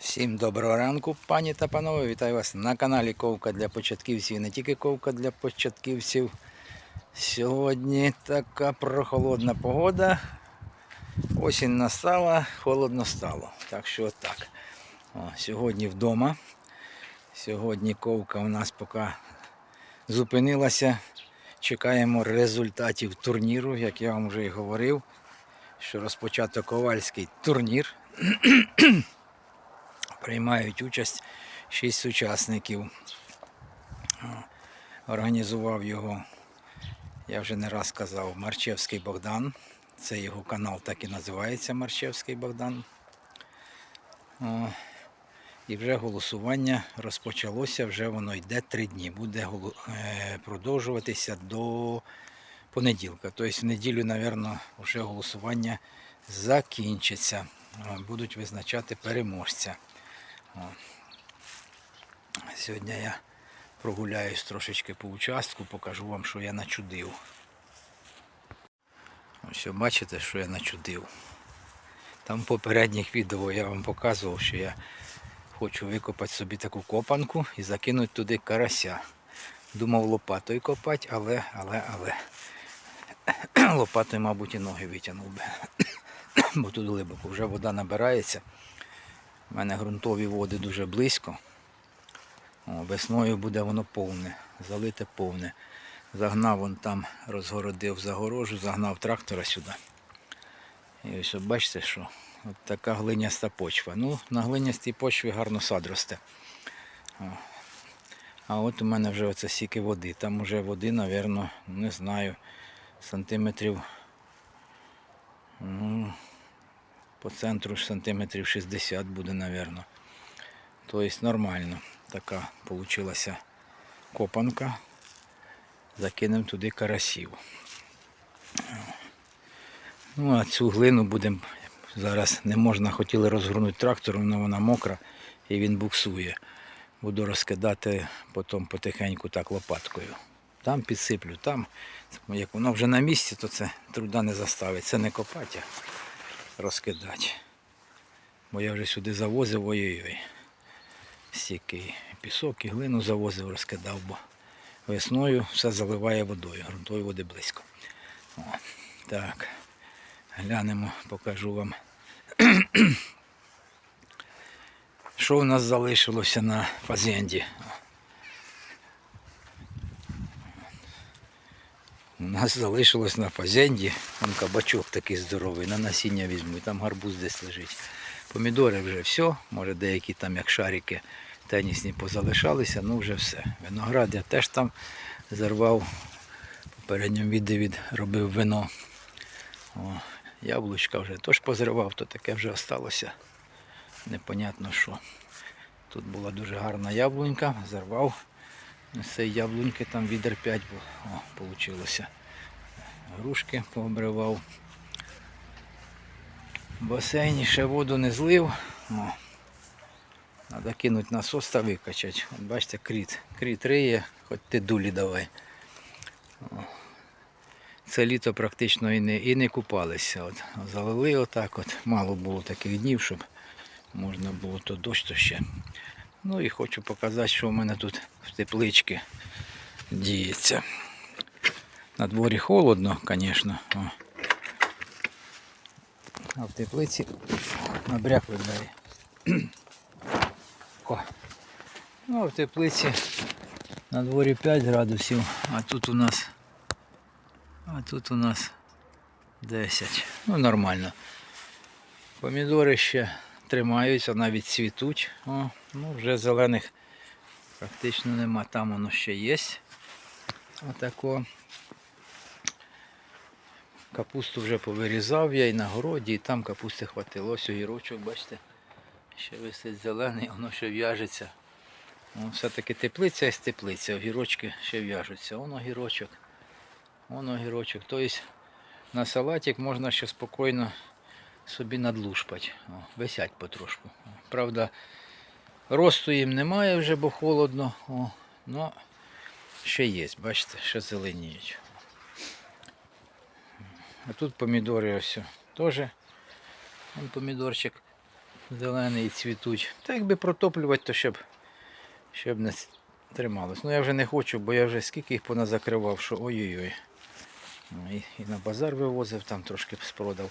Всім доброго ранку, пані та панове. Вітаю вас на каналі Ковка для початківців і не тільки ковка для початківців. Сьогодні така прохолодна погода. Осінь настала, холодно стало. Так що так. О, сьогодні вдома. Сьогодні ковка у нас поки зупинилася. Чекаємо результатів турніру, як я вам вже і говорив, що розпочато ковальський турнір приймають участь шість учасників. Організував його, я вже не раз казав, Марчевський Богдан. Це його канал так і називається Марчевський Богдан. І вже голосування розпочалося, вже воно йде три дні. Буде е, продовжуватися до понеділка. Тобто в неділю, мабуть, вже голосування закінчиться. Будуть визначати переможця. Сьогодні я прогуляюсь трошечки по участку, покажу вам, що я начудив. Ось бачите, що я начудив. Там в попередніх відео я вам показував, що я хочу викопати собі таку копанку і закинути туди карася. Думав лопатою копати, але, але, але. Лопатою, мабуть, і ноги витягнув би. Бо тут глибоко вже вода набирається. У мене ґрунтові води дуже близько. О, весною буде воно повне, залите повне. Загнав вон там, розгородив загорожу, загнав трактора сюди. І ось бачите, що от така глиняста почва. Ну, на глинястій почві гарно сад росте. О. А от у мене вже оце стільки води. Там вже води, мабуть, не знаю, сантиметрів. Ну, по центру сантиметрів 60 буде, мабуть. Тобто нормально. Така получилася копанка. Закинемо туди карасів. Ну, а цю глину будемо зараз не можна, хотіли розгорнути трактором, але вона мокра і він буксує. Буду розкидати потім потихеньку так лопаткою. Там підсиплю, там, як воно вже на місці, то це труда не заставить. Це не копати, а розкидати. Бо я вже сюди завозив ой-ой-ой. Стільки пісок і глину завозив, розкидав, бо весною все заливає водою, ґрунтової води близько. О, так, глянемо, покажу вам. Що у нас залишилося на фазенді? У нас залишилось на фазенді, там кабачок такий здоровий, на насіння візьму, і там гарбуз десь лежить. Помідори вже все, може деякі там як шарики тенісні позалишалися, ну вже все. Виноград я теж там зарвав. В попередньому відео робив вино. О, яблучка вже теж позривав, то таке вже осталося. Непонятно що. Тут була дуже гарна яблунька, зарвав. Цієї яблуньки там відер 5 було. О, вийшло. Грушки пообривав. В басейні ще воду не злив. О. Треба кинути насос та викачати. От бачите, кріт. Кріт риє, хоч ти дулі давай. О. Це літо практично і не, і не купалися. От, залили отак от. Мало було таких днів, щоб можна було то дощ, то ще. Ну і хочу показати, що в мене тут в тепличці діється. На дворі холодно, звісно. А в теплиці набрякли двері. О. Ну, а в теплиці на дворі 5 градусів, а тут у нас а тут у нас 10. Ну, нормально. Помідори ще тримаються, навіть цвітуть. О, ну, вже зелених практично нема. Там воно ще є. Отако. Капусту вже повирізав я і на городі, і там капусти хватило. Ось огірочок, бачите, ще висить зелений, воно ще в'яжеться. Ну, Все-таки теплиця є теплиця, огірочки ще в'яжуться. Воно огірочок. Воно огірочок. Тобто на салатик можна ще спокійно собі надлушпати. Висять потрошку. Правда, росту їм немає вже, бо холодно. О, но ще є, бачите, ще зеленіють. А тут помідори ось теж. Вон помідорчик зелені і цвітуть. Та якби протоплювати, то щоб, щоб не трималось. Ну я вже не хочу, бо я вже скільки їх поназакривав, що ой-ой-ой. Ну, І, і на базар вивозив, там трошки спродав.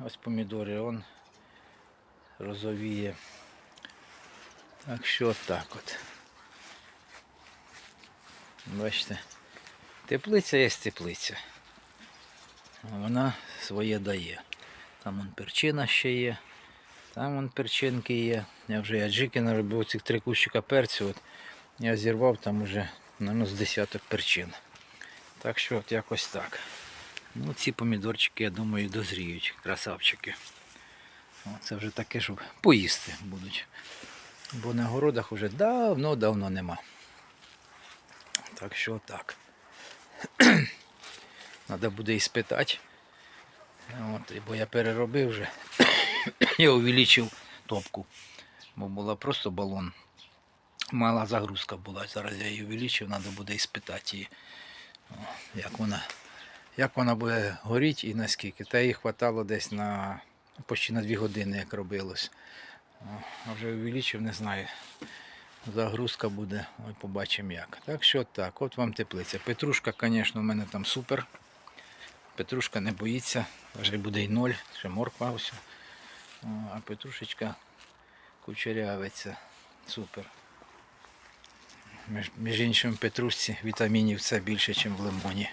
Ось помідори, он розовіє. Так що так от. Бачите, теплиця є теплиця. Вона своє дає. Там вон перчина ще є. Там вон перчинки є. Я вже аджики наробив цих три кущика перцю. От я зірвав там уже ну, з десяток перчин. Так що от якось так. Ну, ці помідорчики, я думаю, дозріють, красавчики. Це вже таке, щоб поїсти будуть. Бо на городах вже давно-давно нема. Так що так. Треба буде і спитати. От, бо я переробив вже. я увеличив топку. Бо була просто балон. Мала загрузка була. Зараз я її увеличив, треба буде і спитати її, як вона, як вона буде горіти і наскільки. Та їй хватало десь на почти на 2 години, як робилось. А вже увеличив, не знаю. Загрузка буде, ой, побачимо як. Так що так, от вам теплиця. Петрушка, звісно, у мене там супер. Петрушка не боїться, вже буде й ноль, ще морква ось. А петрушечка кучерявиться. Супер. Між, між іншим в петрушці вітамінів це більше, ніж в лимоні.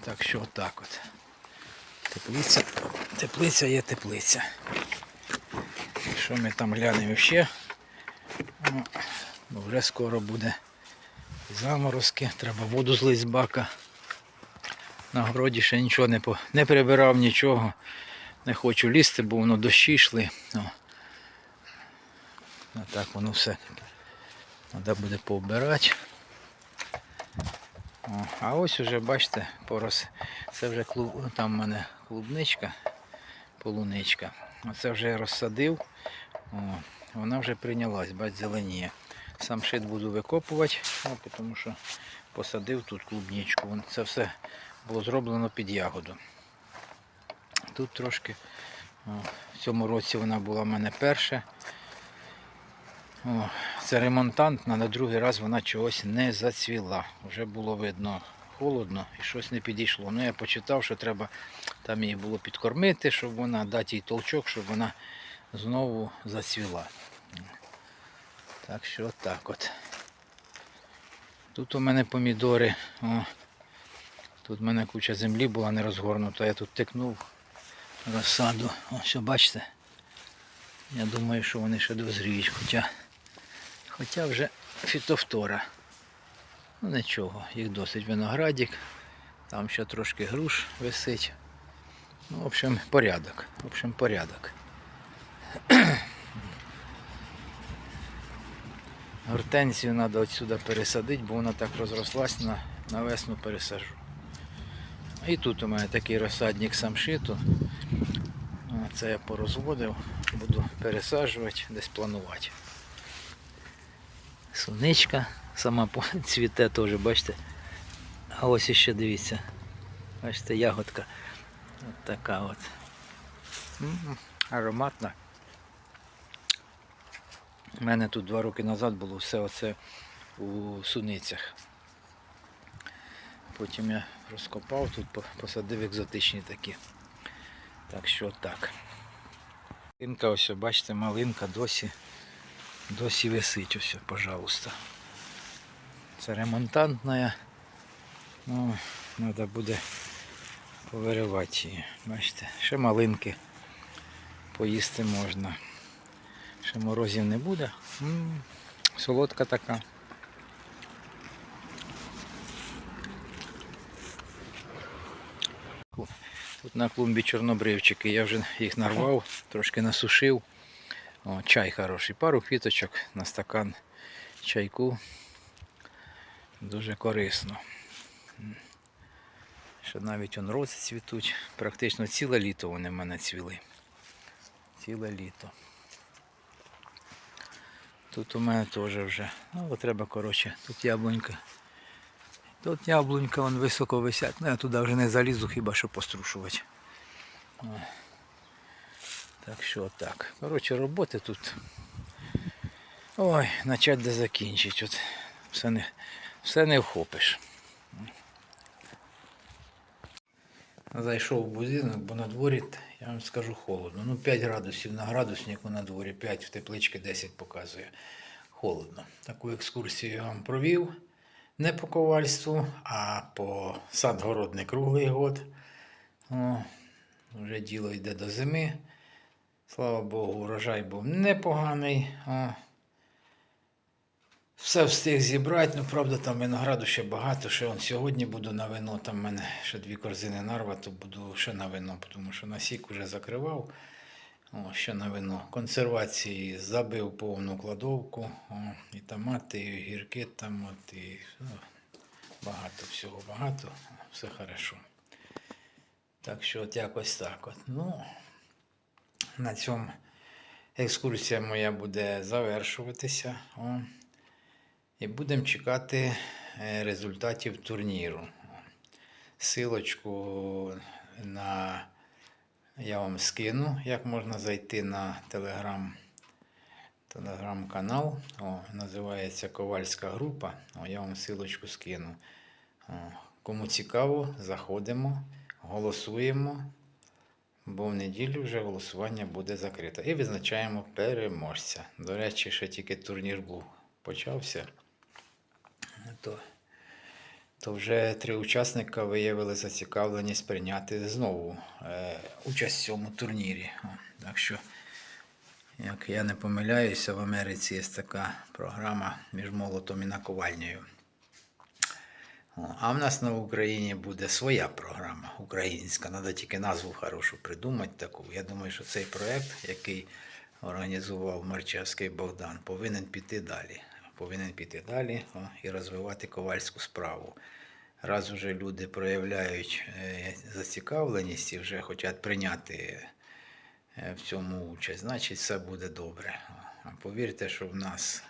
Так що отак от. Теплиця, теплиця є теплиця. Що ми там глянемо ще? Бо вже скоро буде заморозки, треба воду злить з бака. На городі ще нічого не, по... не прибирав нічого. Не хочу лізти, бо воно дощі йшли. О. А так воно все. Треба буде повбирати. А ось уже, бачите, порос. Це вже клуб... там в мене клубничка, полуничка. Оце вже я розсадив. О, вона вже прийнялась, бач, зеленіє. Сам шит буду викопувати, о, тому що посадив тут клубничку. Це все було зроблено під ягоду. Тут трошки о, в цьому році вона була в мене перша. О, це ремонтант, на другий раз вона чогось не зацвіла. Вже було видно холодно і щось не підійшло. Ну я почитав, що треба там її було підкормити, щоб вона дати їй толчок, щоб вона знову зацвіла. Так що так от. Тут у мене помідори. О, тут в мене куча землі була не розгорнута, я тут тикнув розсаду. О, що бачите? Я думаю, що вони ще дозріють, хоча, хоча вже фітофтора. Ну нічого, їх досить виноградик. Там ще трошки груш висить. Ну, в общем, порядок. В общем, порядок. Гортензію треба отсюди пересадити, бо вона так розрослась на, на весну пересажу. І тут у мене такий розсадник самшиту. Це я порозводив, буду пересаджувати, десь планувати. Сонечка сама цвіте теж, бачите. А ось іще дивіться. Бачите, ягодка. От така от. Ароматна. У мене тут два роки назад було все оце у суницях. Потім я розкопав, тут посадив екзотичні такі. Так що так. Малинка ось, бачите, малинка досі, досі висить ось, пожалуйста. Це ремонтантна. Ну, треба буде повиривати її. Бачите, ще малинки поїсти можна. Ще морозів не буде. М, солодка така. Тут на клумбі чорнобривчики. Я вже їх нарвав, трошки насушив. О, чай хороший. Пару квіточок на стакан чайку. Дуже корисно. Ще навіть он рози цвітуть. Практично ціле літо вони в мене цвіли. Ціле літо. Тут у мене теж вже. Ну, треба, коротше, тут яблунька. Тут яблунька вон високо висять. Ну я туди вже не залізу, хіба що пострушувати. Так що так. Коротше, роботи тут. Ой, начать де закінчить. От все не, все не вхопиш. Зайшов в будинок, бо на дворі, я вам скажу, холодно. Ну, 5 градусів на градуснику на дворі, 5 в теплички 10 показує. Холодно. Таку екскурсію я вам провів. Не по ковальству, а по сад-городний круглий год. О, вже діло йде до зими. Слава Богу, урожай був непоганий. О. Все встиг зібрати, ну правда, там винограду ще багато. Ще он сьогодні буду на вино. Там в мене ще дві корзини нарва, то буду ще на вино, тому що насік вже закривав. О, ще на вино. Консервації забив повну кладовку. О, і томати, і гірки там, от, і ну, багато всього багато. Все хорошо. Так що от якось так. От. Ну, на цьому екскурсія моя буде завершуватися. О. І будемо чекати е, результатів турніру. Силочку на я вам скину, як можна зайти на телеграм, телеграм-канал. О, називається Ковальська група. О, я вам силочку скину. О, кому цікаво, заходимо, голосуємо, бо в неділю вже голосування буде закрите. І визначаємо переможця. До речі, ще тільки турнір був почався. То, то вже три учасника виявили зацікавленість прийняти знову е, участь в цьому турнірі. О, так що, як я не помиляюся, в Америці є така програма між молотом і наковальнею. О, А в нас на Україні буде своя програма українська. Треба тільки назву хорошу придумати таку. Я думаю, що цей проєкт, який організував Марчевський Богдан, повинен піти далі. Повинен піти далі о, і розвивати ковальську справу. Раз уже люди проявляють е, зацікавленість і вже хочуть прийняти е, в цьому участь, значить все буде добре. А повірте, що в нас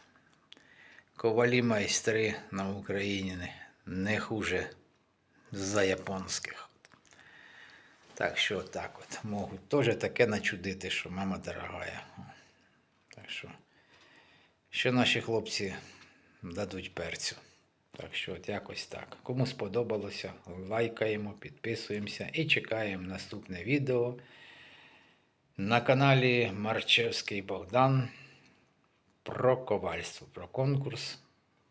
ковалі майстри на Україні не хуже за японських. Так що так от. Можуть теж таке начудити, що мама дорогая. Так що, що наші хлопці дадуть перцю. Так що от якось так. Кому сподобалося, лайкаємо, підписуємося і чекаємо наступне відео на каналі Марчевський Богдан про ковальство, про конкурс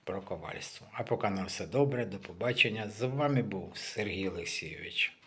про ковальство. А поки на все добре, до побачення. З вами був Сергій Олексійович.